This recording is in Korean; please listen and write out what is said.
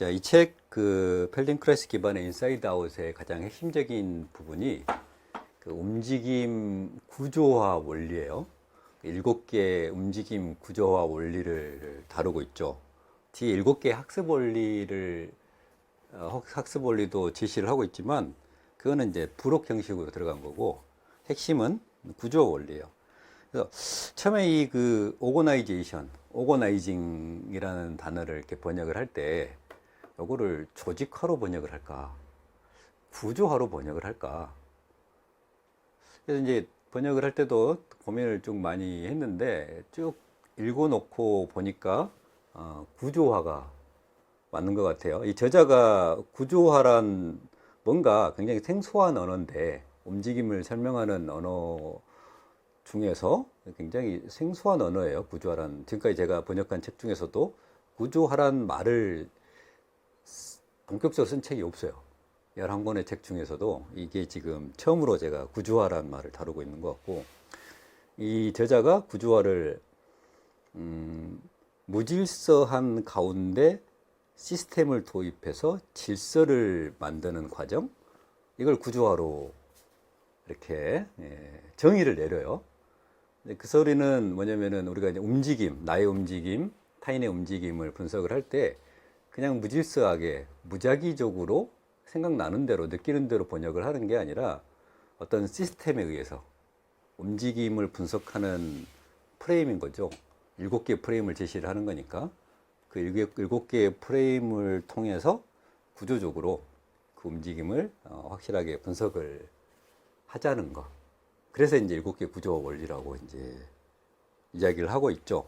자, 이 책 그 펠딩 크레스 기반의 인사이드 아웃의 가장 핵심적인 부분이 그 움직임 구조화 원리예요. 일곱 개의 움직임 구조화 원리를 다루고 있죠. 뒤에 일곱 개의 학습 원리를 어, 학- 학습 원리도 제시를 하고 있지만 그거는 이제 부록 형식으로 들어간 거고 핵심은 구조 원리예요. 그래서 처음에 이 그 오거나이제이션, 오거나이징이라는 단어를 이렇게 번역을 할때 요거를 조직화로 번역을 할까? 구조화로 번역을 할까? 그래서 이제 번역을 할 때도 고민을 좀 많이 했는데 쭉 읽어놓고 보니까 어, 구조화가 맞는 것 같아요. 이 저자가 구조화란 뭔가 굉장히 생소한 언어인데 움직임을 설명하는 언어 중에서 굉장히 생소한 언어예요. 구조화란 지금까지 제가 번역한 책 중에서도 구조화란 말을 본격적으로 쓴 책이 없어요. 11권의 책 중에서도 이게 지금 처음으로 제가 구조화란 말을 다루고 있는 것 같고 이 저자가 구조화를 음, 무질서한 가운데 시스템을 도입해서 질서를 만드는 과정 이걸 구조화로 이렇게 예, 정의를 내려요. 그 소리는 뭐냐면은 우리가 이제 움직임, 나의 움직임, 타인의 움직임을 분석을 할 때 그냥 무질서하게 무작위적으로 생각나는 대로 느끼는 대로 번역을 하는 게 아니라 어떤 시스템에 의해서 움직임을 분석하는 프레임인 거죠. 일곱 개의 프레임을 제시를 하는 거니까 그 일곱, 개의 프레임을 통해서 구조적으로 그 움직임을 어, 확실하게 분석을 하자는 거. 그래서 이제 일곱 개 구조 원리라고 이제 이야기를 하고 있죠.